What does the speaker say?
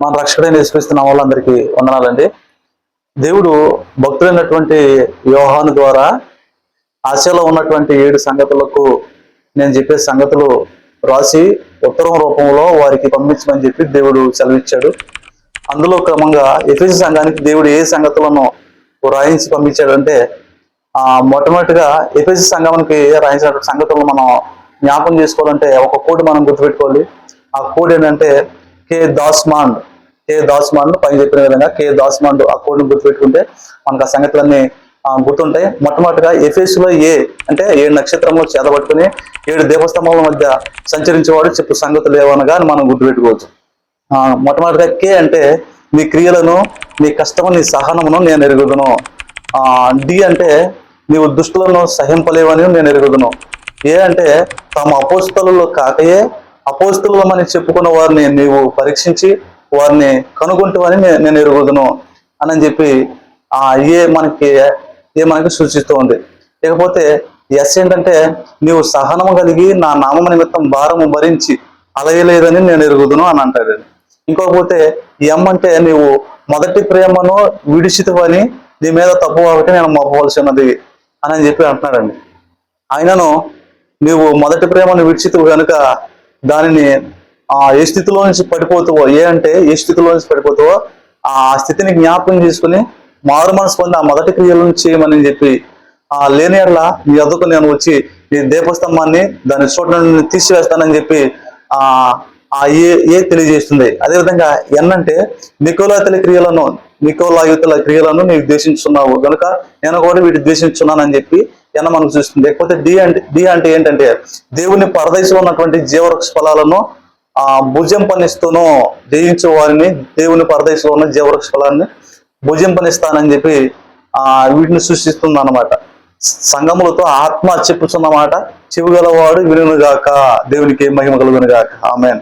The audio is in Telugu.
మన రక్షకుడైన యేసుక్రీస్తున్న వాళ్ళందరికీ వందనాలండి. దేవుడు భక్తులైనటువంటి వ్యూహాను ద్వారా ఆశలో ఉన్నటువంటి ఏడు సంగతులకు నేను చెప్పే సంగతులు రాసి ఉత్తరం రూపంలో వారికి పంపించమని చెప్పి దేవుడు సెలవిచ్చాడు. అందులో క్రమంగా ఎఫ్ఎస్ సంఘానికి దేవుడు ఏ సంగతులను రాయించి పంపించాడంటే ఆ మొట్టమొదటిగా ఎఫ్ఎస్ సంఘానికి రాయించినటువంటి సంగతులను మనం జ్ఞాపం చేసుకోవాలంటే ఒక కోడ్ మనం గుర్తుపెట్టుకోవాలి. ఆ కోడ్ ఏంటంటే కే దాస్మాండ్ కే దాస్మాండ్ పైన చెప్పిన విధంగా కే దాస్మాండ్ ఆ కోడ్ని గుర్తుపెట్టుకుంటే మనకు ఆ సంగతులన్నీ గుర్తుంటాయి. మొట్టమొదటిగా ఎఫేసులో ఏ అంటే ఏడు నక్షత్రంలో చేతబట్టుకుని ఏడు దేవస్తంభాల మధ్య సంచరించేవాడు చెప్పు సంగతులు ఏమనగా అని మనం గుర్తుపెట్టుకోవచ్చు. మొట్టమొదటిగా కే అంటే నీ క్రియలను నీ కష్టము నీ సహనమును నేను ఎరుగుదును. డి అంటే నీవు దుష్టులను సహింపలేవని నేను ఎరుగుదును. ఏ అంటే తమ అపోస్తలలో కాకయే అపోస్తులమని చెప్పుకున్న వారిని నీవు పరీక్షించి వారిని కనుగొంటామని నేను ఎరుగుదును అని చెప్పి ఆ ఏ మనకి ఏ మనకి సూచిస్తూ ఉంది. ఇకపోతే ఎస్ ఏంటంటే నీవు సహనము కలిగి నా నామ నిమిత్తం భారము భరించి అలయలేదని నేను ఎరుగుదును అని అంటాడు ఇంకోకపోతే ఎం అంటే నీవు మొదటి ప్రేమను విడిచితవని నీ మీద తప్పు కాబట్టి నేను మోపవలసి ఉన్నది అని చెప్పి అంటున్నాడండి. ఆయనను నీవు మొదటి ప్రేమను విడిచితవు కనుక దానిని ఆ ఏ స్థితిలో నుంచి పడిపోతావో ఏ అంటే ఏ స్థితిలో నుంచి పడిపోతావో ఆ స్థితిని జ్ఞాపకం చేసుకుని మారు మనసు పొంది ఆ మొదటి క్రియలను చేయమని చెప్పి ఆ లేని ఎడల నీ వద్దకు నేను వచ్చి ఈ దీపస్తంభాన్ని దాని చోట నుండి తీసివేస్తానని చెప్పి ఆ ఆ ఏ ఏ తెలియజేస్తుంది. అదేవిధంగా ఎన్ అంటే నికోలాతల క్రియలను నికోలాయుతల క్రియలను నీవు ద్వేషించున్నావు కనుక నేను కూడా వీటి ద్వేషించున్నానని చెప్పి ఎన్న మనకు చూస్తుంది లేకపోతే డి అంటే డి అంటే ఏంటంటే దేవుని పరదేశంలో ఉన్నటువంటి జీవవృక్ష ఫలాలను ఆ భుజం పనిస్తూను జయించే వారిని దేవుని పరదేశంలో ఉన్న జీవవృక్ష ఫలాన్ని భుజం పనిస్తానని చెప్పి ఆ వీటిని సృష్టిస్తుంది అన్నమాట సంగములతో ఆత్మ చెప్పుచున్నమాట. చెవుగలవాడు వినుగాక దేవునికి మహిమ కలుగునుగాక. ఆమెన్.